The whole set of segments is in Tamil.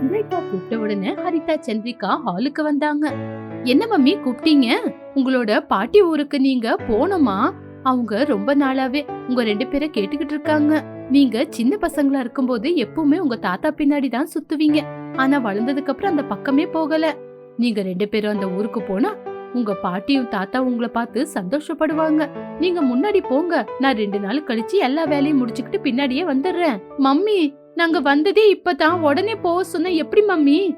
சந்திரிகா கூப்பிட்ட உடனே ஹரிதா சந்திரிகா ஹாலுக்கு வந்தாங்க. என்ன மம்மி கூப்பிட்டீங்க? உங்களோட பாட்டி ஊருக்கு நீங்க போனோமா? அவங்க ரொம்ப நாளாவே உங்க ரெண்டு பேரை கேட்டுக்கிட்டு இருக்காங்க. நீங்க சின்ன பசங்களா இருக்கும்போது எப்பவுமே உங்க தாத்தா பின்னாடி தான் சுத்துவீங்க. ஆனா வளர்ந்ததுக்கு அப்புறம் அந்த பக்கமே போகல. நீங்க ரெண்டு பேரும் அந்த ஊருக்கு போனா உங்க பாட்டியும் தாத்தா உங்களை பார்த்து சந்தோஷப்படுவாங்க. நீங்க முன்னாடி போங்க. நான் ரெண்டு நாள் கழிச்சு எல்லா வேலையும் முடிச்சுக்கிட்டு பின்னாடியே வந்துடுறேன். மம்மி நாங்க வந்ததே இப்பதான். உடனே போக சொன்ன எப்படி மம்மி?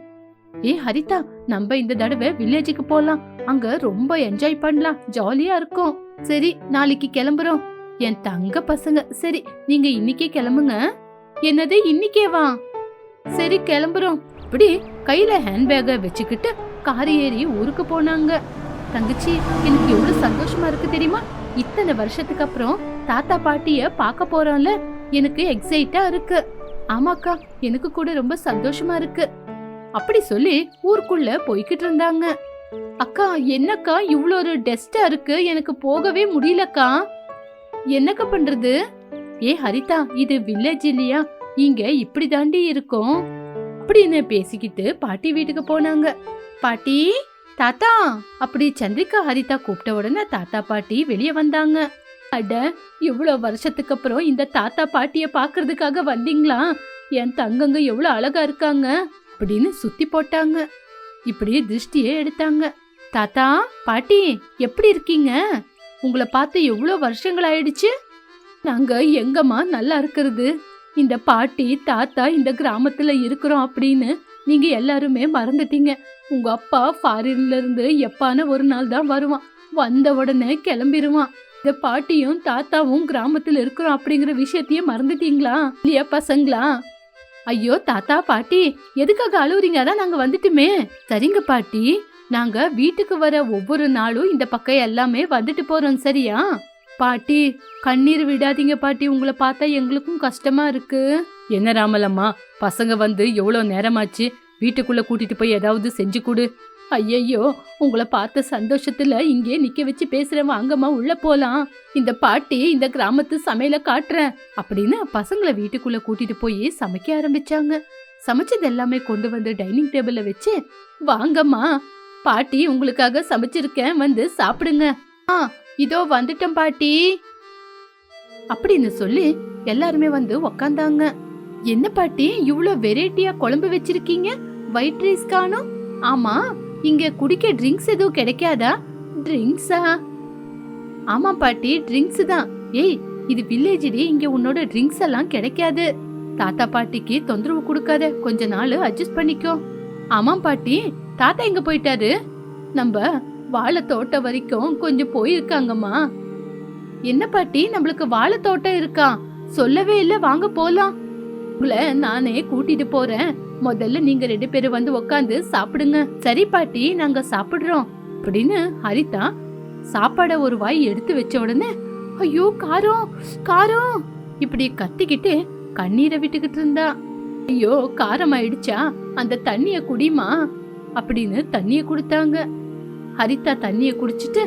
ஏ ஹரிதா நம்ம இந்த தடவை வில்லேஜுக்கு போலாம். அங்க ரொம்ப என்ஜாய் பண்ணலாம். ஜாலியா இருக்கும். சரி நாளைக்கு கிளம்புறோம். என் தங்க பசங்க. சரி நீங்க இன்னைக்கே கிளம்புங்க. என்னது இன்னைக்கே வா சரி கிளம்புறோம். இப்படி கையில ஹேண்ட்பேக வச்சுக்கிட்டு கார் ஏறி ஊருக்கு போனாங்க. தங்கச்சி எனக்கு எவ்வளவு சந்தோஷமா இருக்கு தெரியுமா? இத்தனை வருஷத்துக்கு அப்புறம் தாத்தா பாட்டிய பார்க்க போறோம்ல. எனக்கு எக்ஸைட்டா இருக்கு. ஆமாக்கா எனக்கு கூட ரொம்ப சந்தோஷமா இருக்கு. அப்படி சொல்லி ஊருக்குள்ள போய்கிட்டு இருந்தாங்க. அக்கா என்னக்கா இவ்வளோ ஒரு டெஸ்டா இருக்கு எனக்கு போகவே முடியலக்கா. என்னக்கா பண்றது? ஏ ஹரிதா இது வில்லேஜ் இல்லையா? இங்க இப்படி தாண்டி இருக்கும். அப்படின்னு பேசிக்கிட்டு பாட்டி வீட்டுக்கு போனாங்க. பாட்டி தாத்தா அப்படி சந்திரிகா ஹரிதா கூப்பிட்ட உடனே தாத்தா பாட்டி வெளியே வந்தாங்க. அட இவ்வளவு வருஷத்துக்கு அப்புறம் இந்த தாத்தா பாட்டிய பாக்குறதுக்காக வந்தீங்களா? என் தங்கங்க எவ்வளவு அழகா இருக்காங்க அப்படின்னு சுத்தி போட்டாங்க. இப்படி திருஷ்டியே எடுத்தாங்க. தாத்தா பாட்டி எப்படி இருக்கீங்க? உங்களை பார்த்து எவ்வளோ வருஷங்கள் ஆயிடுச்சு நாங்க எங்கம்மா நல்லா இருக்கிறது? இந்த பாட்டி தாத்தா இந்த கிராமத்துல இருக்கிறோம் அப்படின்னு நீங்க எல்லாருமே மறந்துட்டீங்க. உங்க அப்பா ஃபாரின்ல இருந்து எப்பான ஒரு நாள் தான் வருவான். வந்த உடனே கிளம்பிடுவான் இந்த பாட்டியும் தாத்தாவும் கிராமத்துல இருக்கிறோம் அப்படிங்கிற விஷயத்தையே மறந்துட்டீங்களா? இல்லையா பசங்களா? ஐயோ தாத்தா பாட்டி எதுக்காக அழுவுறீங்க அதான் நாங்க வந்துட்டுமே? சரிங்க பாட்டி. நாங்க வீட்டுக்கு வர ஒவ்வொரு நாளும் இந்த பக்கம் எல்லாமே வந்துட்டு போறோம் சரியா? பாட்டி கண்ணீர் விடாதீங்க பாட்டி. உங்களை பார்த்தா எங்களுக்கும் கஷ்டமா இருக்கு. என்ன ராமலம்மா பசங்க வந்து எவ்வளோ நேரமாச்சு? வீட்டுக்குள்ள கூட்டிட்டு போய் ஏதாவது செஞ்சு கொடு. ஐயையோ உங்களை பார்த்த சந்தோஷத்துல இங்கே நிக்க வச்சு பேசுறேன் வாங்கம்மா உள்ள போலாம். இந்த பாட்டி இந்த கிராமத்து சமையல காட்டுறேன் அப்படின்னு பசங்களை வீட்டுக்குள்ள கூட்டிட்டு போய் சமைக்க ஆரம்பிச்சாங்க. சமைச்சது எல்லாமே கொண்டு வந்து டைனிங் டேபிள்ல வச்சு வாங்கம்மா பாட்டி உங்களுக்காக சமைச்சிருக்கேன் வந்து சாப்பிடுங்க. ஆ இதோ வந்துட்டேன் பாட்டி. அப்படின்னு சொல்லி எல்லாருமே வந்து உக்காந்தாங்க. என்ன பாட்டி இவ்வளோ வெரைட்டியா குழம்பு வச்சிருக்கீங்க? ஒயிட் ரைஸ் காணும்? ஆமா. இங்க குடிக்க ட்ரிங்க்ஸ் எதுவும் கிடைக்காதா? ட்ரிங்க்ஸா ஆமா பாட்டி ட்ரிங்க்ஸ் தான். ஏய் இது வில்லேஜ்டி இங்க உன்னோட ட்ரிங்க்ஸ் எல்லாம் கிடைக்காது. தாத்தா பாட்டிக்கு தொந்தரவு கொடுக்காத கொஞ்ச நாள் அட்ஜஸ்ட் பண்ணிக்கோ. ஆமாம் பாட்டி தாத்தா எங்க போயிட்டாரு? நம்ம வாழை தோட்டம் வரைக்கும் கொஞ்சம் போயிருக்காங்கம்மா. என்ன பாட்டி நம்மளுக்கு வாழை தோட்டம் இருக்கா? சொல்லவே இல்ல வாங்க போலாம். உங்களை நானே கூட்டிட்டு போறேன். முதல்ல நீங்க ரெண்டு பேரும் வந்து உக்காந்து சாப்பிடுங்க. சரி பாட்டி நாங்க சாப்பிடுறோம். அப்படின்னு ஹரிதா சாப்பாட ஒரு வாய் எடுத்து வச்ச உடனே ஐயோ காரம் காரம். இப்படி கத்திக்கிட்டு கண்ணீரை விட்டுக்கிட்டு இருந்தா. ஐயோ காரம் ஆயிடுச்சா அந்த தண்ணிய குடிமா அப்படின்னு தண்ணிய கொடுத்தாங்க. ஹரிதா தண்ணிய குடிச்சிட்டு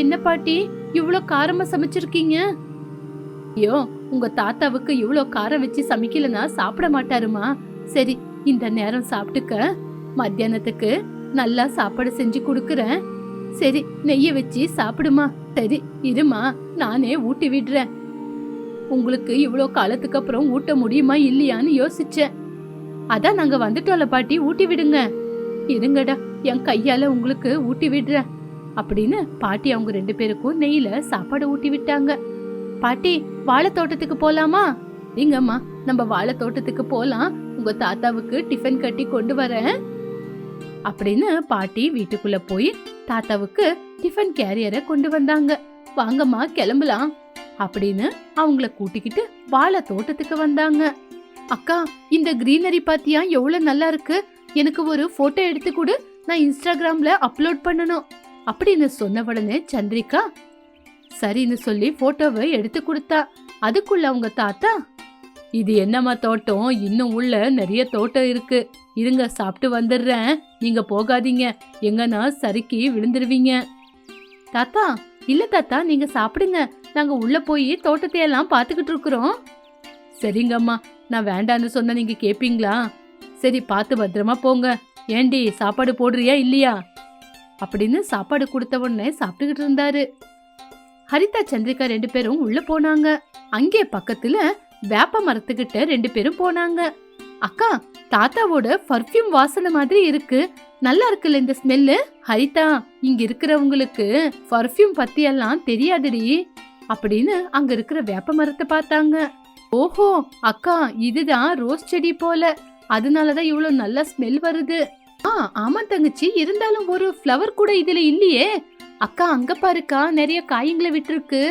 என்ன பாட்டி இவ்வளோ காரமா சமைச்சிருக்கீங்க? ஐயோ உங்க தாத்தாவுக்கு இவ்வளோ காரம் வச்சு சமைக்கலன்னா சாப்பிட மாட்டாருமா? சரி இந்த நேரம் சாப்பிட்டுக்க. மத்தியானத்துக்கு நல்லா சாப்பாடு செஞ்சு கொடுக்கறேன். சரி நெய்ய வச்சு சாப்பிடுமா? சரி இருமா நானே ஊட்டி விடுறேன். உங்களுக்கு இவ்வளோ காலத்துக்கு அப்புறம் ஊட்ட முடியுமா இல்லையான்னு யோசிச்சேன். அதான் நாங்க வந்துட்டோல பாட்டி ஊட்டி விடுங்க. இருங்கடா என் கையால உங்களுக்கு ஊட்டி விடுறேன். அப்படின்னு பாட்டி அவங்க ரெண்டு பேருக்கும் நெய்யில சாப்பாடு ஊட்டி விட்டாங்க. பாட்டி வாழை தோட்டத்துக்கு போலாமா? இங்கம்மா நம்ம வாழை தோட்டத்துக்கு போலாம். உங்க தாத்தாவுக்கு டிஃபன் கட்டி கொண்டு வரேன். அப்படின்னு பாட்டி வீட்டுக்குள்ள போய் தாத்தாவுக்கு டிஃபன் கேரியரை கொண்டு வந்தாங்க. வாங்கம்மா கிளம்பலாம். அப்படின்னு அவங்கள கூட்டிக்கிட்டு வாழை தோட்டத்துக்கு வந்தாங்க. அக்கா இந்த கிரீனரி பாத்தியா? எவ்வளவு நல்லா இருக்கு. எனக்கு ஒரு போட்டோ எடுத்து கொடு. நான் இன்ஸ்டாகிராம்ல அப்லோட் பண்ணணும். அப்படின்னு சொன்ன உடனே சந்திரிகா சரின்னு சொல்லி போட்டோவை எடுத்து கொடுத்தா. அதுக்குள்ள அவங்க தாத்தா இது என்னம்மா தோட்டம்? இன்னும் உள்ள நிறைய தோட்டம் இருக்கு. இருங்க சாப்பிட்டு வந்துடுறேன். நீங்க போகாதீங்க. எங்கன்னா சறுக்கி விழுந்துருவீங்க. தாத்தா இல்ல தாத்தா நீங்க சாப்பிடுங்க. நாங்க உள்ள போய் தோட்டத்தை எல்லாம் பாத்துக்கிட்டு இருக்கிறோம். சரிங்கம்மா நான் வேண்டான்னு சொன்னா நீங்க கேப்பீங்களா? சரி பார்த்து பத்திரமா போங்க. ஏண்டி சாப்பாடு போடுறியா இல்லையா? அப்படின்னு சாப்பாடு கொடுத்த உடனே சாப்பிட்டுக்கிட்டு இருந்தாரு. ஹரிதா சந்திரிகா ரெண்டு பேரும் உள்ள போனாங்க. அங்கே பக்கத்துல வேப்ப மரத்துக்கிட்ட ரெண்டு பேரும் போனாங்க. அக்கா தாத்தாவோட பர்ஃப்யூம் வாசனை மாதிரி இருக்கு. நல்லா இருக்குல்ல இந்த ஸ்மெல்லு ஹரிதா இங்க இருக்கிறவங்களுக்கு பர்ஃப்யூம் பத்தி எல்லாம் தெரியாதுடி. அப்படின்னு அங்க இருக்கிற வேப்ப மரத்தை பார்த்தாங்க. ஓஹோ அக்கா இதுதான் ரோஸ் செடி போல. அதனாலதான் இவ்வளவு நல்ல ஸ்மெல் வருது. ஆ ஆமா தங்கச்சி இருந்தாலும் ஒரு ஃப்ளவர் கூட இதுல இல்லையே. அக்கா அங்க பாருக்கா நிறைய காய்களை விட்டுருக்கு.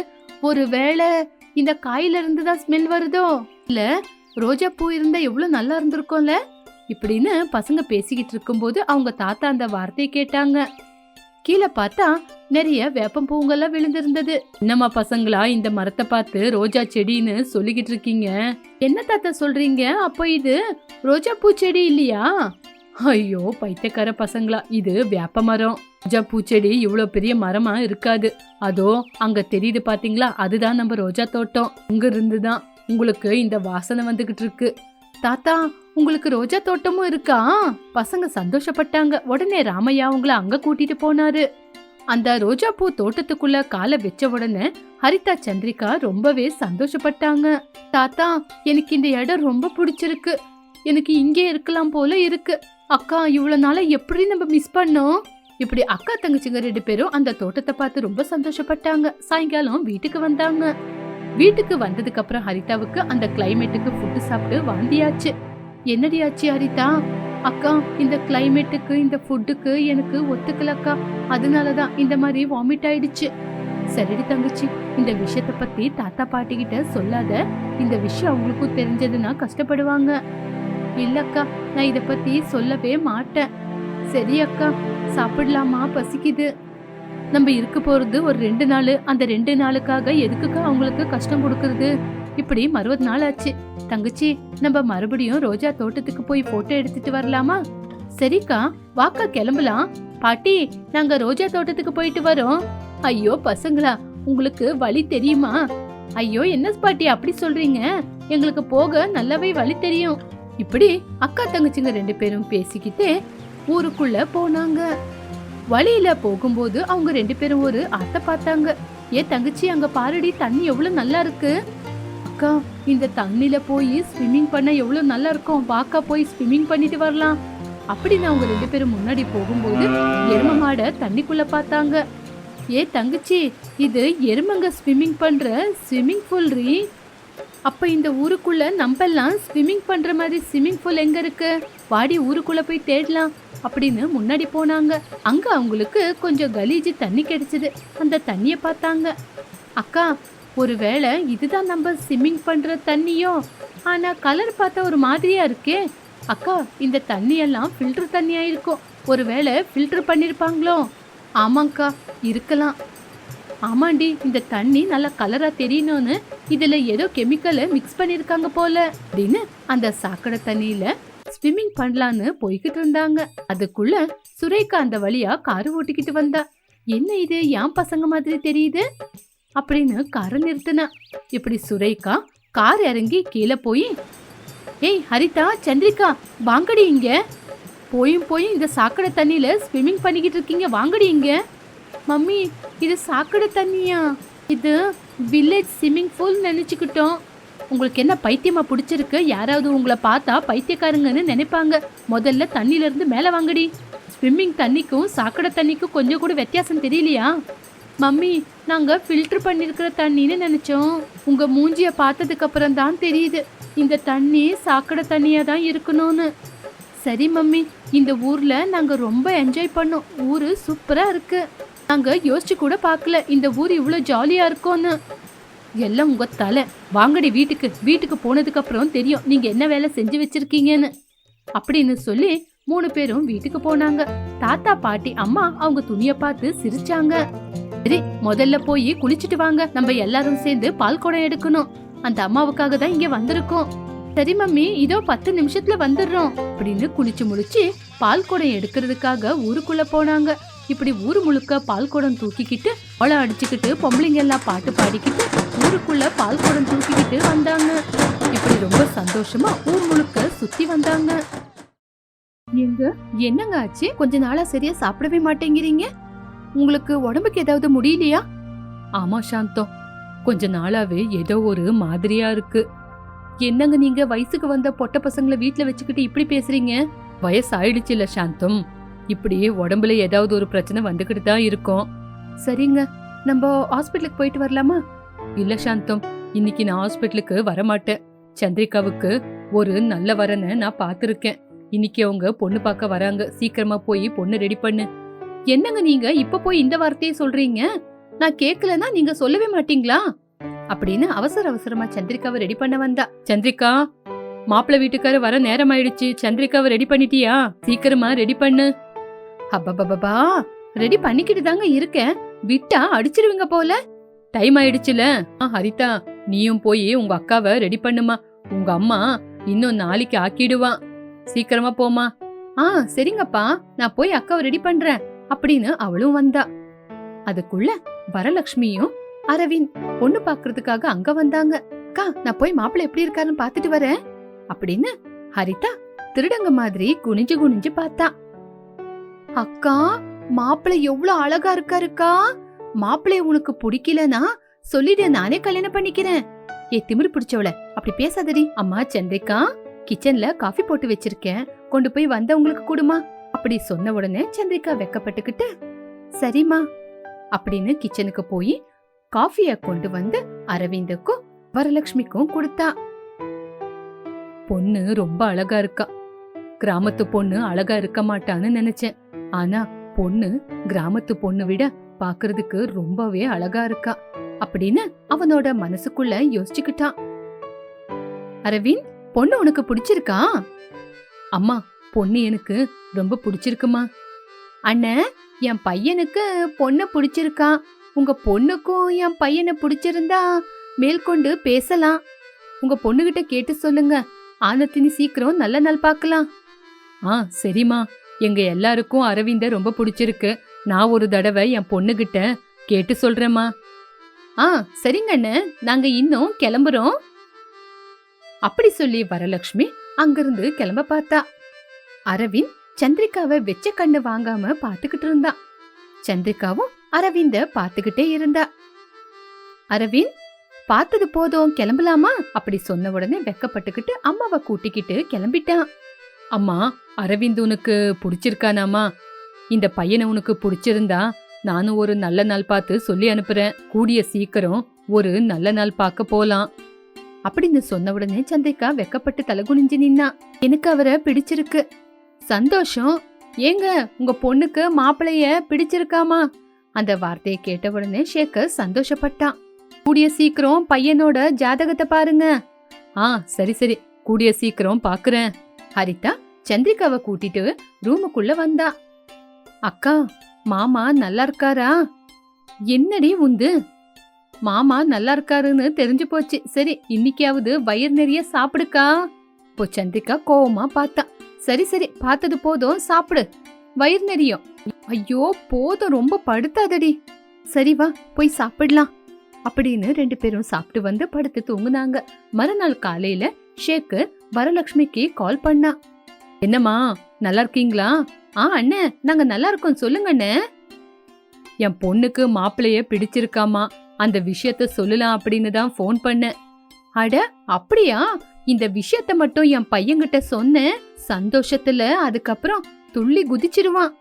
ஒருவேளை இந்த காயில இருந்து தான் ஸ்மெல் வருதோ? இல்ல ரோஜா பூ இருந்தா எவ்வளவு நல்லா இருந்திருக்கும்ல? இப்படின்னு பசங்க பேசிக்கிட்டு இருக்கும்போது அவங்க தாத்தா அந்த வார்த்தையை கேட்டாங்க. கீழே பார்த்தா நிறைய வேப்பம் பூங்கெல்லாம் விழுந்திருந்தது. என்னம்மா பசங்களா இந்த மரத்தை பார்த்து ரோஜா செடின்னு சொல்லிக்கிட்டு இருக்கீங்க? என்ன தாத்தா சொல்றீங்க? அப்போ இது ரோஜா பூ செடி இல்லையா? ஐயோ பைத்தியக்கார பசங்களா. இது வேப்ப மரம். ரோஜா பூச்செடி இவ்வளோ பெரிய மரமா இருக்காது. அதோ அங்க தெரியுது பாத்தீங்களா? அதுதான் நம்ம ரோஜா தோட்டம். அங்க இருந்து தான் உங்களுக்கு இந்த வாசனை வந்துகிட்டு இருக்கு. தாத்தா உங்களுக்கு ரோஜா தோட்டமும் இருக்கா? பசங்க சந்தோஷப்பட்டாங்க. உடனே ராமையா அவங்கள அங்க கூட்டிட்டு போனாரு. அந்த ரோஜா பூ தோட்டத்துக்குள்ள காலை வச்ச உடனே ஹரிதா சந்திரிகா ரொம்பவே சந்தோஷப்பட்டாங்க. தாத்தா எனக்கு இந்த இடம் ரொம்ப பிடிச்சிருக்கு. எனக்கு இங்கே இருக்கலாம் போல இருக்கு. அக்கா இவ்வளோ நாளாக எப்படி நம்ம மிஸ் பண்ணோம்? இப்படி அக்கா தங்கச்சிங்க ரெண்டு பேரும் அந்த தோட்டத்தை பார்த்து ரொம்ப சந்தோஷப்பட்டாங்க. சாயங்காலம் வீட்டுக்கு வந்தாங்க. வீட்டுக்கு வந்ததுக்கு அப்புறம் ஹரிதாவுக்கு அந்த கிளைமேட்டுக்கு ஃபுட்டு சாப்பிட்டு வாந்தியாச்சு. என்னடி ஆச்சு ஹரிதா? அக்கா இந்த கிளைமேட்டுக்கு இந்த ஃபுட்டுக்கு எனக்கு ஒத்துக்கலக்கா. அதனாலதான் இந்த மாதிரி வாமிட் ஆயிடுச்சு. சரிடி தங்கச்சி இந்த விஷயத்த பத்தி தாத்தா பாட்டி கிட்ட சொல்லாத. இந்த விஷயம் அவங்களுக்கும் தெரிஞ்சதுன்னா கஷ்டப்படுவாங்க. இல்லக்கா நான் இத பத்தி சொல்லவே மாட்டேன். சரி அக்கா சாப்பிடலாமா? பசிக்குது. நம்ம இருக்க போறது ஒரு ரெண்டு நாள். அந்த ரெண்டு நாளுக்காக எதுக்குக்கா அவங்களுக்கு கஷ்டம் கொடுக்கறது? இப்படி மறுபது நாள் ஆச்சு. தங்கச்சி நம்ம மறுபடியும் ரோஜா தோட்டத்துக்கு போய் போட்டோ எடுத்துட்டு வரலாமா? சரிக்கா வாக்கா கிளம்பலாம். பாட்டி நாங்க ரோஜா தோட்டத்துக்கு போயிட்டு வரோம். ஐயோ பசங்களா உங்களுக்கு வழி தெரியுமா? ஐயோ என்ன பாட்டி அப்படி சொல்றீங்க? எங்களுக்கு போக நல்லாவே வழி தெரியும். இப்படி அக்கா தங்கச்சிங்க ரெண்டு பேரும் பேசிக்கிட்டே ஊருக்குள்ள போனாங்க. வழியில போகும்போது அவங்க ரெண்டு பேரும் ஒரு ஆத்த பார்த்தாங்க. ஏ தங்கச்சி அங்க பாருடி தண்ணி எவ்வளவு நல்லா இருக்கு? அக்கா இந்த தண்ணில போய் ஸ்விம்மிங் பண்ண எவ்வளவு நல்லா இருக்கும். வாக்கா போய் ஸ்விம்மிங் பண்ணிட்டு வரலாம். அப்படின்னு அவங்க ரெண்டு பேரும் முன்னாடி போகும்போது எரும மாட தண்ணிக்குள்ள பார்த்தாங்க. ஏ தங்கச்சி இது எருமங்க ஸ்விம்மிங் பண்ற ஸ்விம்மிங் பூல் ரீ. அப்போ இந்த ஊருக்குள்ள நம்பெல்லாம் ஸ்விம்மிங் பண்ற மாதிரி ஸ்விம்மிங் பூல் எங்க இருக்கு? வாடி ஊருக்குள்ள போய் தேடலாம் அப்படின்னு முன்னாடி போனாங்க. அங்க அவங்களுக்கு கொஞ்சம் கலீஜி தண்ணி கிடைச்சது. அந்த தண்ணியை பார்த்தாங்க. அக்கா ஒருவேளை இதுதான் நம்ம ஸ்விம்மிங் பண்ற தண்ணியோ? ஆனா கலர் பார்த்தா ஒரு மாதிரியா இருக்கே. அக்கா இந்த தண்ணியெல்லாம் ஃபில்டர் தண்ணியா இருக்கும். ஒருவேளை ஃபில்டர் பண்ணியிருப்பாங்களோ ஆமாங்க்கா இருக்கலாம். ஆமாண்டி இந்த தண்ணி நல்லா கலரா தெரியணும்னு இதுல ஏதோ கெமிக்கலை மிக்ஸ் பண்ணிருக்காங்க போல. அப்படின்னு அந்த சாக்கடை தண்ணியில ஸ்விம்மிங் பண்ணலான்னு போய்கிட்டு இருந்தாங்க. அதுக்குள்ள சுரேகா அந்த வழியா கார் ஓட்டிக்கிட்டு வந்தா. என்ன இது? ஏன் பசங்க மாதிரி தெரியுது? அப்படின்னு காரை நிறுத்தினா. இப்படி சுரேகா கார் இறங்கி கீழே போய் ஏய் ஹரிதா சந்திரிகா வாங்கடி இங்க. போயும் போய் இந்த சாக்கடை தண்ணியில ஸ்விம்மிங் பண்ணிக்கிட்டு இருக்கீங்க வாங்கடி இங்க. மம்மி இது சாக்கடை தண்ணியா? இது வில்லேஜ் ஸ்விம்மிங் பூல் நினச்சிக்கிட்டோம். உங்களுக்கு என்ன பைத்தியமாக பிடிச்சிருக்கு? யாராவது உங்களை பார்த்தா பைத்தியக்காரங்கன்னு நினைப்பாங்க. முதல்ல தண்ணியிலேருந்து மேலே வாங்கடி. ஸ்விம்மிங் தண்ணிக்கும் சாக்கடை தண்ணிக்கும் கொஞ்சம் கூட வித்தியாசம் தெரியலையா? மம்மி நாங்கள் ஃபில்டர் பண்ணியிருக்கிற தண்ணின்னு நினச்சோம். உங்கள் மூஞ்சியை பார்த்ததுக்கப்புறம் தான் தெரியுது. இந்த தண்ணி சாக்கடை தண்ணியாக தான் இருக்கணும்னு. சரி மம்மி இந்த ஊரில் நாங்கள் ரொம்ப என்ஜாய் பண்ணோம். ஊர் சூப்பராக இருக்குது நாங்கள் யோசிச்சு கூட பார்க்கல. இந்த ஊர் இவ்வளோ ஜாலியாக இருக்கும்னு. எல்லாம் உங்கள் தலை. வாங்கடி வீட்டுக்கு. வீட்டுக்கு போனதுக்கப்புறம் தெரியும். நீங்கள் என்ன வேலை செஞ்சு வச்சுருக்கீங்கன்னு. அப்படின்னு சொல்லி மூணு பேரும் வீட்டுக்கு போனாங்க. தாத்தா பாட்டி அம்மா அவங்க துணிய பார்த்து சிரிச்சாங்க. சரி முதல்ல போய் குளிச்சுட்டு வாங்க. நம்ம எல்லாரும் சேர்ந்து பால் குடம் எடுக்கணும். அந்த அம்மாவுக்காக தான் இங்க வந்திருக்கோம். சரி மம்மி இதோ பத்து நிமிஷத்துல வந்துடுறோம். அப்படின்னு குளிச்சு முடிச்சு பால் குடம் எடுக்கிறதுக்காக ஊருக்குள்ள போனாங்க. இப்படி ஊரு முழுக்க பால் குடம் தூக்கிக்கிட்டு ஒளை அடிச்சுக்கிட்டு பொம்பளைங்க எல்லாம் பாட்டு பாடிக்கிட்டு ஊருக்குள்ள பால் குடம் தூக்கிக்கிட்டு வந்தாங்க. இப்படி ரொம்ப சந்தோஷமா ஊர் முழுக்க சுத்தி வந்தாங்க. எங்க? என்னங்க ஆச்சு? கொஞ்ச நாளா சரியா சாப்பிடவே மாட்டேங்கிறீங்க? உங்களுக்கு உடம்புக்கு ஏதாவது முடியலையா? ஆமா சாந்தம். கொஞ்ச நாளாவே ஏதோ ஒரு மாதிரியா இருக்கு. என்னங்க நீங்க வயசுக்கு வந்த பொட்ட பசங்களை வீட்ல வச்சுக்கிட்டு இப்படி பேசுறீங்க? வயசு ஆயிடுச்சு இல்ல சாந்தம். இப்படி உடம்புல ஏதாவது ஒரு பிரச்சனை வந்துகிட்டு தான் இருக்கும். சரிங்க நம்ம ஹாஸ்பிட்டலுக்கு போயிட்டு வரலாமா? இல்ல சாந்தம் இன்னைக்கு நான் ஹாஸ்பிட்டலுக்கு வரமாட்டேன். சந்திரிகாவுக்கு ஒரு நல்ல வரனை நான் பார்த்துருக்கேன். இன்னைக்கு அவங்க பொண்ணு பார்க்க வராங்க. சீக்கிரமா போய் பொண்ணு ரெடி பண்ணு. என்னங்க நீங்க இப்ப போய் இந்த வார்த்தையை சொல்றீங்க? நான் கேக்கலன்னா நீங்க சொல்லவே மாட்டீங்களா? அப்படின்னு அவசர அவசரமா சந்திரிகாவை ரெடி பண்ண வந்தா. சந்திரிகா மாப்பிள்ளை வீட்டுக்காரர் வர நேரம் ஆயிடுச்சு. சந்திரிகாவை ரெடி பண்ணிட்டியா? சீக்கிரமா ரெடி பண்ணு. அப்பப்பப்பா ரெடி பண்ணிக்கிட்டு தாங்க இருக்கேன். விட்டா அடிச்சிருவீங்க போல. டைம் ஆயிடுச்சுல. ஆ, ஹரிதா நீயும் போய் உங்க அக்காவை ரெடி பண்ணுமா. உங்க அம்மா இன்னும் நாளைக்கு ஆக்கிடுவான் சீக்கிரமா போமா ஆ சரிங்கப்பா. நான் போய் அக்காவை ரெடி பண்றேன். அப்படின்னு அவளும் வந்தா. அதுக்குள்ள வரலட்சுமியும் அரவிந்த் பொண்ணு பாக்குறதுக்காக அங்க வந்தாங்க. அக்கா நான் போய் மாப்பிள்ள எப்படி இருக்காருன்னு பாத்துட்டு வரேன். அப்படின்னு ஹரிதா திருடங்க மாதிரி குனிஞ்சு குனிஞ்சு பார்த்தா. அக்கா மாப்பிள்ளை எவ்வளவு அழகா இருக்காருக்கா? மாப்பிள்ளைய உனக்கு பிடிக்கலனா சொல்லிடு நானே கல்யாணம் பண்ணிக்கிறேன். ஏ திமிரு பிடிச்சவள அப்படி பேசாதடி. அம்மா சந்திரிகா கிச்சன்ல காஃபி போட்டு வச்சிருக்கேன். கொண்டு போய் வந்தவங்களுக்கு கொடுமா. அப்படி சொன்ன உடனே சந்திரிகா வெக்கப்பட்டுக்கிட்டு சரிம்மா அப்படின்னு கிச்சனுக்கு போய் காஃபிய கொண்டு வந்து அரவிந்துக்கும் வரலட்சுமிக்கும் கொடுத்தா. பொண்ணு ரொம்ப அழகா இருக்கா. கிராமத்து பொண்ணு அழகா இருக்க மாட்டான்னு நினைச்சேன். ஆனா பொண்ணு கிராமத்து பொண்ணு விட பாக்குறதுக்கு ரொம்பவே அழகா இருக்கா அப்படின்னு அவனோட மனசுக்குள்ள யோசிச்சுக்கிட்டான் அரவிந்த் பொண்ணு உனக்கு பிடிச்சிருக்கா? அம்மா பொண்ணு எனக்கு ரொம்ப பிடிச்சிருக்குமா? அண்ணன் என் பையனுக்கு பொண்ணை பிடிச்சிருக்கா. உங்க பொண்ணுக்கும் என் பையனை பிடிச்சிருந்தா மேற்கொண்டு பேசலாம். உங்க பொண்ணுகிட்ட கேட்டு சொல்லுங்க. ஆனத்தினி சீக்கிரம் நல்ல நாள் பார்க்கலாம். ஆ சரிம்மா. எங்க எல்லாருக்கும் அரவிந்த ரொம்ப பிடிச்சிருக்கு. நான் ஒரு தடவை என் பொண்ணுகிட்ட கேட்டு சொல்றேம்மா. ஆ சரிங்க அண்ணன் நாங்க இன்னும் கிளம்புறோம். அப்படி சொல்லி வரலட்சுமி அங்கிருந்து கிளம்ப பார்த்தா. அரவிந்த் சந்திரிகாவை வெச்ச கண்ணு வாங்காம பாத்துக்கிட்டு இருந்தான் சந்திரிகாவும் அரவிந்த பாத்துக்கிட்டே இருந்தா. அரவிந்த் பார்த்தது போதும் கிளம்பலாமா? அப்படி சொன்ன உடனே வெக்கப்பட்டுக்கிட்டு அம்மாவை கூட்டிக்கிட்டு கிளம்பிட்டான். அம்மா அரவிந்த் உனக்கு பிடிச்சிருக்கானாமா? இந்த பையனை உனக்கு பிடிச்சிருந்தா நானும் ஒரு நல்ல நாள் பார்த்து சொல்லி அனுப்புறேன். கூடிய சீக்கிரம் ஒரு நல்ல நாள் பார்க்க போலாம். அப்படின்னு சொன்ன உடனே சந்திரிகா வெக்கப்பட்டு தலகுனிஞ்சு நின்னா எனக்கு அவரை பிடிச்சிருக்கு. சந்தோஷம். ஏங்க உங்க பொண்ணுக்கு மாப்பிளைய பிடிச்சிருக்காமா? அந்த வார்த்தையை கேட்ட உடனே சேகர் சந்தோஷப்பட்டான் கூடிய சீக்கிரம் பையனோட ஜாதகத்தை பாருங்க. ஆ சரி சரி. கூடிய சீக்கிரம் பாக்குறேன். ஹரிதா சந்திரிகாவை கூட்டிட்டு ரூமுக்குள்ள வந்தா. அக்கா மாமா நல்லா இருக்காரா? என்னடி உந்து? மாமா நல்லா இருக்காருன்னு தெரிஞ்சு போச்சு. சரி இன்னைக்காவது வயிறு நிறைய சாப்பிடுக்கா? இப்போ சந்திரிகா கோவமா பார்த்தா. சரி சரி பார்த்தது போதும் சாப்பிடு. வயிறு நெறியும். ஐயோ போதும் ரொம்ப படுத்தாதடி. சரி வா போய் சாப்பிடலாம். அப்படின்னு ரெண்டு பேரும் சாப்பிட்டு வந்து படுத்து தூங்குனாங்க. மறுநாள் காலையில ஷேக்கு வரலட்சுமிக்கு கால் பண்ணா. என்னம்மா நல்லா இருக்கீங்களா? ஆ அண்ணே நாங்க நல்லா இருக்கோம் சொல்லுங்கண்ணே. என் பொண்ணுக்கு மாப்பிளைய பிடிச்சிருக்காமா அந்த விஷயத்த சொல்லலாம் அப்படின்னு தான் ஃபோன் பண்ணேன். அட அப்படியா? இந்த விஷயத்த மட்டும் என் பையன்கிட்ட சொன்னேன் சந்தோஷத்துல அதுக்கப்புறம் துள்ளி குதிச்சிருவான்.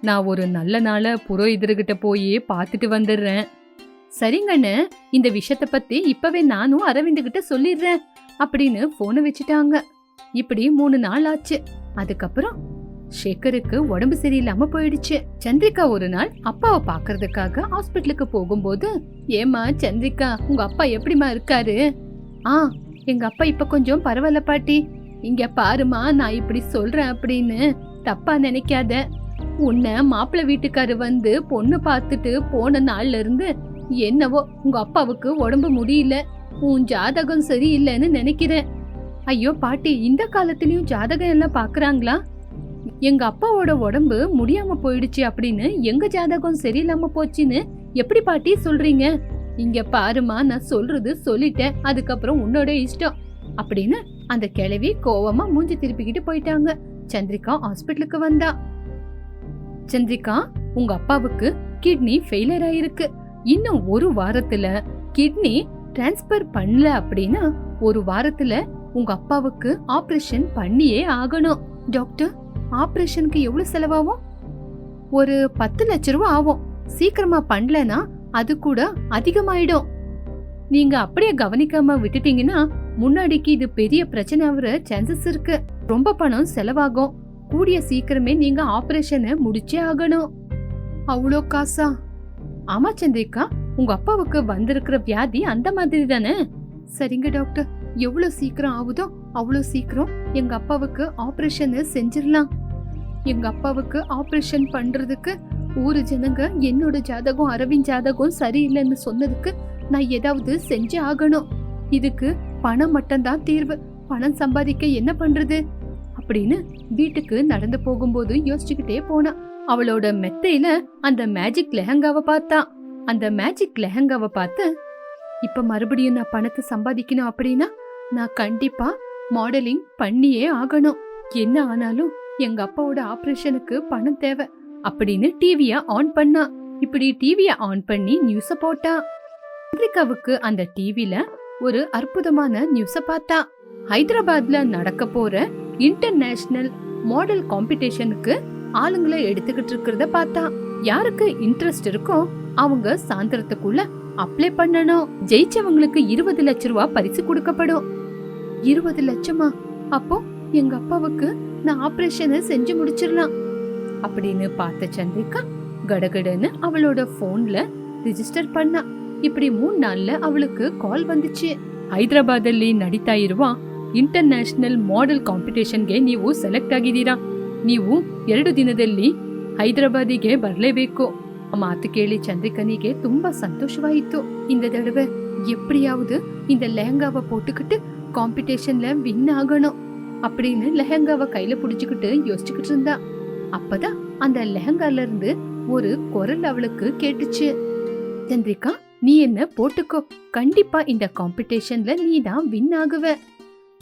நான் ஒரு நல்ல நாள புரோகிதர்கிட்ட போய் பார்த்துட்டு வந்துடுறேன். சரிங்கண்ணு இந்த விஷயத்த பத்தி இப்பவே நானும் அரவிந்த் கிட்ட சொல்லிடுறேன். அப்படின்னு போனை வச்சுட்டாங்க. இப்படி மூணு நாள் ஆச்சு. அதுக்கப்புறம் ஷேகருக்கு உடம்பு சரியில்லாம போயிடுச்சு. சந்திரிகா ஒரு நாள் அப்பாவை பாக்குறதுக்காக ஹாஸ்பிட்டலுக்கு போகும்போது ஏமா சந்திரிகா உங்க அப்பா எப்படிமா இருக்காரு? ஆ எங்க அப்பா இப்ப கொஞ்சம் பரவாயில்ல பாட்டி. இங்க பாருமா நான் இப்படி சொல்றேன் அப்படின்னு தப்பா நினைக்காத. உன்னை மாப்பிள்ளை வீட்டுக்காரு வந்து பொண்ணு பார்த்துட்டு போன நாள்ல இருந்து என்னவோ உங்க அப்பாவுக்கு உடம்பு முடியல. உன் ஜாதகம் சரியில்லைன்னு நினைக்கிறேன். ஐயோ பாட்டி இந்த காலத்துலயும் ஜாதகம் எல்லாம் பாக்குறாங்களா? எங்க அப்பாவோட உடம்பு முடியாம போயிடுச்சு அப்படின்னு எங்க ஜாதகம் சரியில்லாம போச்சுன்னு எப்படி பாட்டி சொல்றீங்க? இங்க பாருமா நான் சொல்றது சொல்லிட்டேன். அதுக்கப்புறம் உன்னோட இஷ்டம். அப்படின்னு அந்த கிழவி கோவமா மூஞ்சி திருப்பிக்கிட்டு போயிட்டாங்க. சந்திரிகா ஹாஸ்பிட்டலுக்கு வந்தா. சந்திரிகா உங்க அப்பாவுக்கு கிட்னி ஃபெயிலியர் ஆயிருக்கு. இன்னும் ஒரு வாரத்துல கிட்னி டிரான்ஸ்பர் பண்ணல அப்படின்னா ஒரு வாரத்துல உங்க அப்பாவுக்கு ஆபரேஷன் பண்ணியே ஆகணும். டாக்டர் ஆபரேஷனுக்கு எவ்வளவு செலவாகும்? ஒரு பத்து லட்ச ரூபா ஆகும். சீக்கிரமா பண்ணலனா அது கூட அதிகமாயிடும். நீங்க அப்படியே கவனிக்காம விட்டுட்டீங்கன்னா முன்னாடிக்கு இது பெரிய பிரச்சனை ஆகுற சான்சஸ் இருக்கு. ரொம்ப பணம் செலவாகும். கூடிய சீக்கிரமே நீங்க ஆபரேஷனை முடிச்சே ஆகணும். அவ்வளோ காசா? ஆமா சந்திரிகா உங்க அப்பாவுக்கு வந்திருக்கிற வியாதி அந்த மாதிரி தானே? சரிங்க டாக்டர். எவ்வளவு சீக்கிரம் ஆகுதோ அவ்வளவு சீக்கிரம் எங்க அப்பாவுக்கு ஆபரேஷன் செஞ்சிடலாம். எங்க அப்பாவுக்கு ஆபரேஷன் பண்றதுக்கு ஊரு ஜனங்க என்னோட ஜாதகம் அரவிந்த் ஜாதகம் சரியில்லைன்னு சொன்னதுக்கு நான் ஏதாவது செஞ்சு ஆகணும். இதுக்கு பணம் மட்டும்தான் தீர்வு. பணம் சம்பாதிக்க என்ன பண்றது? அப்படின்னு வீட்டுக்கு நடந்து போகும்போது யோசிச்சுக்கிட்டே போனான் அவளோட மெத்தையில அந்த மேஜிக் லெஹங்காவை பார்த்தா. அந்த மேஜிக் லெஹங்காவை பார்த்து இப்ப மறுபடியும் நான் பணத்தை சம்பாதிக்கணும் அப்படின்னா நான் கண்டிப்பா மாடலிங் பண்ணியே ஆகணும். என்ன ஆனாலும் எங்க அப்பாவோட ஆபரேஷனுக்கு பணம் தேவை அப்படின்னு டிவிய ஆன் பண்ணா. இப்படி டிவிய ஆன் பண்ணி நியூஸ போட்டா. அமெரிக்காவுக்கு அந்த டிவில ஒரு அற்புதமான நியூஸ பார்த்தா. ஹைதராபாத்ல நடக்க போற இன்டர்நேஷனல் மாடல் காம்படிஷனுக்கு ஆளுங்களை எடுத்துக்கிட்டு இருக்கிறத பார்த்தா யாருக்கு இன்ட்ரெஸ்ட் இருக்கோ அவங்க சாயந்தரத்துக்குள்ள அப்ளை பண்ணணும். ஜெயிச்சவங்களுக்கு இருபது லட்ச ரூபா பரிசு கொடுக்கப்படும். இருபது லட்சமா? அப்போ எங்க அப்பாவுக்கு நான் ஆபரேஷனை செஞ்சு முடிச்சிடலாம். அப்படின்னு பார்த்த சந்திரிகா கடகடன்னு அவளோட போன்ல ரிஜிஸ்டர் பண்ணா. இப்படி மூணு நாள்ல அவளுக்கு கால் வந்துச்சு. ಹೈದರಾಬಾದಲ್ಲಿ ನಡೀತಾ ಇರುವ மாடல் ಮಾಡೆಲ್ ಕಾಂಪಿಟೇಷನ್ಗೆ செலக்ட் ಸೆಲೆಕ್ಟ್ ನೀವು ಎರಡು ದಿನದಲ್ಲಿ ಹೈದರಾಬಾದಿಗೆ ಬರಲೇಬೇಕು ಆ ಮಾತು ಕೇಳಿ ಚಂದ್ರಿಕನಿಗೆ ತುಂಬಾ சந்தோஷமாயிட்டு இந்த தடவை எப்படியாவது இந்த லெஹங்காவை போட்டுக்கிட்டு காம்படிஷன்ல வின் ஆகணும் அப்படின்னு லெஹங்காவை கையில புடிச்சுக்கிட்டு யோசிச்சுக்கிட்டு இருந்தா அப்பதான் அந்த லெஹங்கால இருந்து ஒரு குரல் அவளுக்கு கேட்டுச்சு சந்திரிகா நீ என்ன போட்டுக்கோ கண்டிப்பா இந்த காம்படிஷன்ல நீ தான் வின் ஆகுவ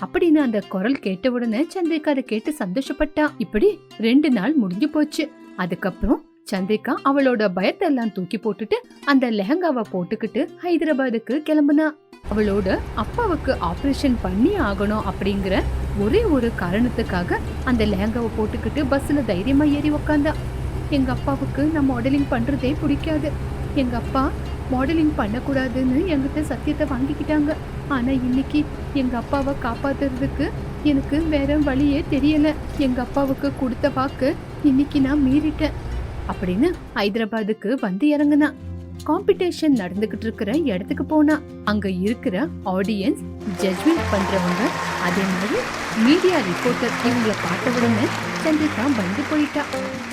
அப்படின்னு அந்த குரல் கேட்ட உடனே சந்திரிகா அதை கேட்டு சந்தோஷப்பட்டா. இப்படி ரெண்டு நாள் முடிஞ்சு போச்சு. அதுக்கப்புறம் சந்திரிகா அவளோட பயத்தை எல்லாம் தூக்கி போட்டுட்டு அந்த லெஹங்காவை போட்டுக்கிட்டு ஹைதராபாத்துக்கு கிளம்புனா. அவளோட அப்பாவுக்கு ஆபரேஷன் பண்ணி ஆகணும் அப்படிங்கிற ஒரே ஒரு காரணத்துக்காக அந்த லெஹங்காவை போட்டுக்கிட்டு பஸ்ல தைரியமா ஏறி உக்காந்தா. எங்க அப்பாவுக்கு நான் மாடலிங் பண்றதே பிடிக்காது. எங்க அப்பா மாடலிங் பண்ணக்கூடாதுன்னு என்கிட்ட சத்தியத்தை வாங்கிக்கிட்டாங்க. ஆனால் இன்னைக்கு எங்கள் அப்பாவை காப்பாற்றுறதுக்கு எனக்கு வேற வழியே தெரியலை. எங்கள் அப்பாவுக்கு கொடுத்த வாக்கு இன்னைக்கு நான் மீறிட்டேன் அப்படின்னு ஹைதராபாத்துக்கு வந்து இறங்குனா. காம்படிஷன் நடந்துகிட்டு இருக்கிற இடத்துக்கு போனா அங்க இருக்கிற ஆடியன்ஸ் ஜட்ஜ்மெண்ட் பண்றவங்க அதே மாதிரி மீடியா ரிப்போர்ட்டர் இவங்களை பார்த்த உடனே சந்திரிகா வந்து போயிட்டா.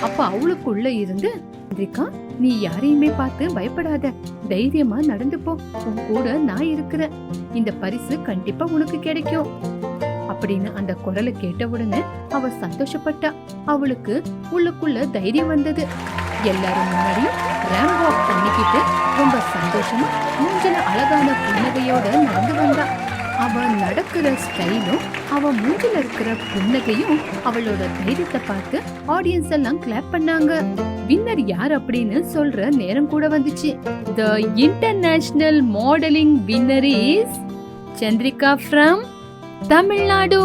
அப்ப அவளுக்குள்ள இருந்து சந்திரிகா நீ யாரையுமே பார்த்து பயப்படாத. தைரியமா நடந்து போ. உன் கூட நான் இருக்கிறேன். இந்த பரிசு கண்டிப்பா உனக்கு கிடைக்கும். அப்படின்னு அந்த குரலை கேட்ட உடனே அவ சந்தோஷப்பட்டா. அவளுக்கு உள்ளுக்குள்ள தைரியம் வந்தது. எல்லாரும் முன்னாடியும் ரேம் வாக் பண்ணிக்கிட்டு ரொம்ப சந்தோஷமா மூஞ்சில அழகான புன்னகையோட நடந்து வந்தா. அவ நடக்கிற ஸ்டைலும் அவ மூஞ்சில இருக்கிற புன்னகையும் அவளோட தைரியத்தை பார்த்து ஆடியன்ஸ் எல்லாம் கிளாப் பண்ணாங்க. வின்னர் யார் அப்படின்னு சொல்ற நேரம் கூட வந்துச்சு. The international modelling winner is Chandrika from Tamil Nadu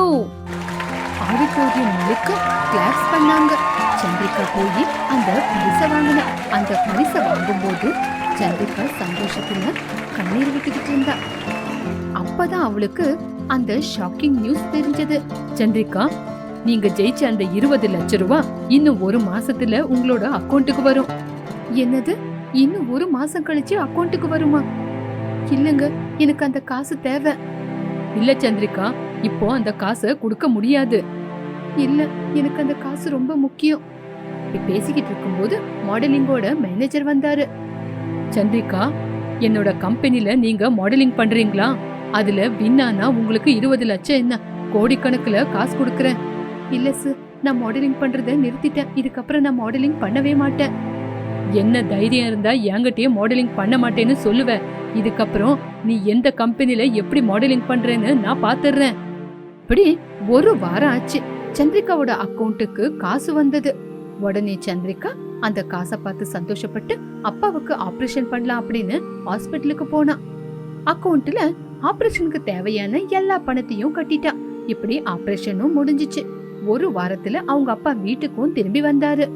auditorium முழுக்க கிளாப்ஸ் பண்ணாங்க. சந்திரிகா போய் அந்த பரிசை வாங்கின. அந்த பரிசை வாங்கும்போது சந்திரிகா சந்தோஷத்துல கண்ணீர் விட்டுக்கிட்டு இருந்தா. அப்பதான் அவளுக்கு அந்த ஷாக்கிங் நியூஸ் தெரிஞ்சது. சந்திரிகா நீங்க ஜெயிச்ச அந்த இருபது லட்ச ரூபா இன்னும் ஒரு மாசத்துல உங்களோட அக்கௌண்ட்டுக்கு வரும். என்னது? இன்னும் ஒரு மாசம் கழிச்சு அக்கௌண்ட்டுக்கு வருமா? இல்லங்க எனக்கு அந்த காசு தேவை. இல்ல சந்திரிகா இப்போ அந்த காசை கொடுக்க முடியாது. இல்ல எனக்கு அந்த காசு ரொம்ப முக்கியம். பேசிக்கிட்டு இருக்கும்போது மாடலிங்கோட மேனேஜர் வந்தாரு. சந்திரிகா என்னோட கம்பெனில நீங்க மாடலிங் பண்றீங்களா? அதுல வின்னானா உங்களுக்கு இருபது லட்சம் என்ன? கோடிக்கணக்குல காசு கொடுக்குறேன். இல்ல சார் நான் மாடலிங் பண்றத நிறுத்திட்டேன். இதுக்கப்புறம் நான் மாடலிங் பண்ணவே மாட்டேன். என்ன தைரியம் இருந்தா என்கிட்டயே மாடலிங் பண்ண மாட்டேன்னு சொல்லுவ. இதுக்கப்புறம் நீ எந்த கம்பெனில எப்படி மாடலிங் பண்றேன்னு நான் பாத்துடுறேன் இப்படி ஒரு வாரம் ஆச்சு. சந்திரிகாவோட அக்கௌண்ட்டுக்கு காசு வந்தது. உடனே சந்திரிகா அந்த காசை பார்த்து சந்தோஷப்பட்டு அப்பாவுக்கு ஆப்ரேஷன் பண்ணலாம் அப்படின்னு ஹாஸ்பிட்டலுக்கு போனா. அக்கௌண்ட்ல ஆபரேஷனுக்கு தேவையான எல்லா பணத்தையும் கட்டிட்டான் இப்படி ஆபரேஷனும் முடிஞ்சிச்சு. ஒரு வாரத்துல அவங்க அப்பா வீட்டுக்கும் திரும்பி வந்தாரு.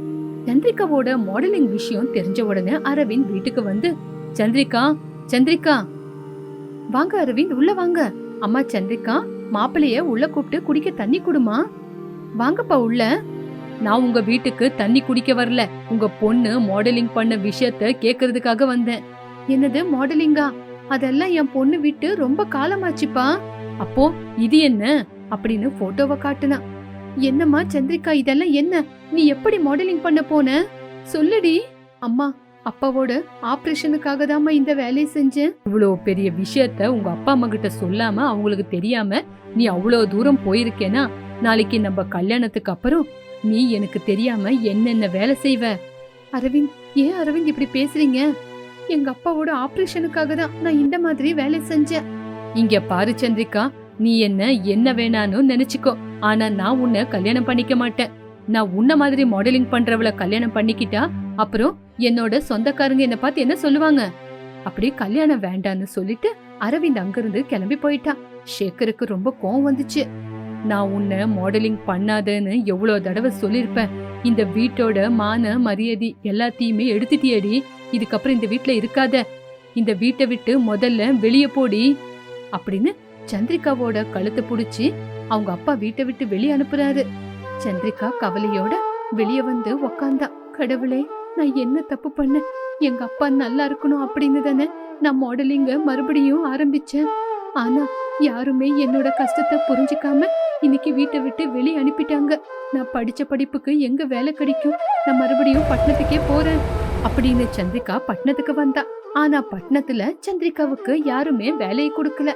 சந்திரிகாவோட மாடலிங் விஷயம் தெரிஞ்ச உடனே அரவிந்த் வீட்டுக்கு வந்து சந்திரிகா சந்திரிகா. வாங்க அரவிந்த் உள்ள வாங்க. அம்மா சந்திரிகா மாப்பிளைய உள்ள கூப்பிட்டு குடிக்க தண்ணி குடுமா? வாங்கப்பா உள்ள. நான் உங்க வீட்டுக்கு தண்ணி குடிக்க வரல. உங்க பொண்ணு மாடலிங் பண்ண விஷயத்த கேக்குறதுக்காக வந்தேன். என்னது மாடலிங்கா? அதெல்லாம் என் பொண்ணு விட்டு ரொம்ப காலமாச்சுப்பா. அப்போ இது என்ன? அப்படின்னு போட்டோவை காட்டுனா. என்னம்மா சந்திரிகா இதெல்லாம் என்ன? நீ எப்படி மாடலிங் பண்ண போன? சொல்லுடி. அம்மா அப்பாவோட ஆபரேஷனுக்காக தாம்மா இந்த வேலையை செஞ்சேன். இவ்வளோ பெரிய விஷயத்த உங்க அப்பா அம்மா கிட்ட சொல்லாம அவங்களுக்கு தெரியாம நீ அவ்வளோ தூரம் போயிருக்கேனா? நாளைக்கு நம்ம கல்யாணத்துக்கு அப்புறம் நீ எனக்கு தெரியாம என்னென்ன வேலை செய்வ? அரவிந்த் ஏன் அரவிந்த் இப்படி பேசுறீங்க? எங்க அப்பாவோட ஆபரேஷனுக்காக தான் நான் இந்த மாதிரி வேலை செஞ்சேன். இங்க பாரு சந்திரிகா நீ என்ன என்ன வேணான்னு நினைச்சுக்கோ. ஆனா நான் உன்னை கல்யாணம் பண்ணிக்க மாட்டேன். நான் உன்ன மாதிரி மாடலிங் பண்றவள கல்யாணம் பண்ணிக்கிட்டா அப்புறம் என்னோட சொந்தக்காரங்க என்ன பார்த்து என்ன சொல்லுவாங்க? அப்படி கல்யாணம் வேண்டான்னு சொல்லிட்டு அரவிந்த் அங்கிருந்து கிளம்பி போயிட்டான் ஷேகருக்கு ரொம்ப கோவம் வந்துச்சு. நான் உன்னை மாடலிங் பண்ணாதேன்னு எவ்வளவு தடவை சொல்லிருப்பேன் இந்த வீட்டோட மான மரியாதை எல்லாத்தையுமே எடுத்துட்டியடி. இதுக்கப்புறம் இந்த வீட்டில் இருக்காத. இந்த வீட்டை விட்டு முதல்ல வெளியே போடி. அப்படின்னு சந்திரிகாவோட கழுத்தை புடிச்சு அவங்க அப்பா வீட்டை விட்டு வெளியே அனுப்புறாரு. சந்திரிகா கவலையோட வெளியே வந்து உக்காந்தா கடவுளே நான் என்ன தப்பு பண்ணேன்? எங்க அப்பா நல்லா இருக்கணும் அப்படின்னு தானே நான் மாடலிங்க மறுபடியும் ஆரம்பிச்சேன். ஆனா யாருமே என்னோட கஷ்டத்தை புரிஞ்சுக்காம இன்னைக்கு வீட்டை விட்டு வெளியே அனுப்பிட்டாங்க. நான் படிச்ச படிப்புக்கு எங்க வேலை கிடைக்கும்? நான் மறுபடியும் பட்டணத்துக்கே போறேன். அப்படின்னு சந்திரிகா பட்டணத்துக்கு வந்தா. ஆனா பட்டணத்துல சந்திரிகாவுக்கு யாருமே வேலையை கொடுக்கல.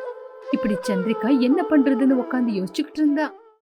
இப்படி சந்திரிகா என்ன பண்றதுன்னு உட்காந்து யோசிச்சுக்கிட்டு இருந்தா.